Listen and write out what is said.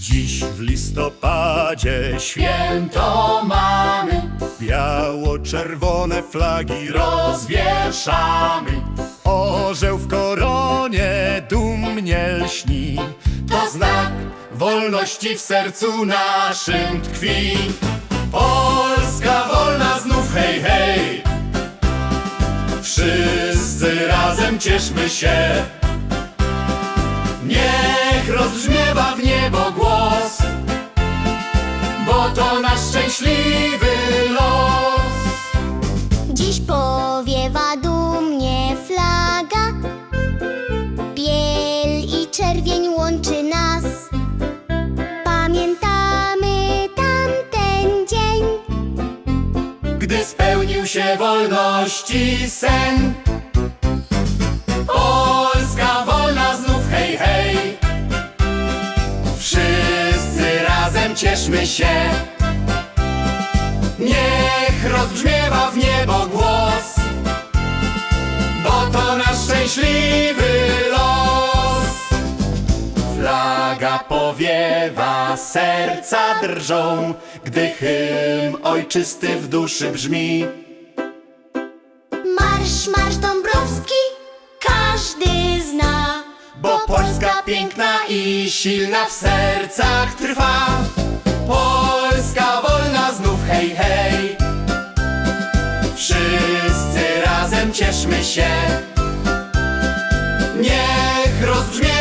Dziś w listopadzie Święto mamy, biało-czerwone flagi rozwieszamy. Orzeł w koronie dumnie lśni To znak wolności w sercu naszym tkwi. Polska wolna znów, hej, hej. Wszyscy razem cieszmy się. Niech rozbrzmiewa bo to nasz szczęśliwy los. Dziś powiewa dumnie flaga Biel i czerwień łączy nas Pamiętamy tamten dzień gdy spełnił się wolności sen. cieszmy się. Niech rozbrzmiewa w niebo głos, bo to nasz szczęśliwy los. Flaga powiewa, serca drżą, gdy hymn ojczysty w duszy brzmi. Marsz, marsz Dąbrowski każdy zna Bo Polska piękna i silna w sercach trwa. Cieszmy się. Niech rozbrzmie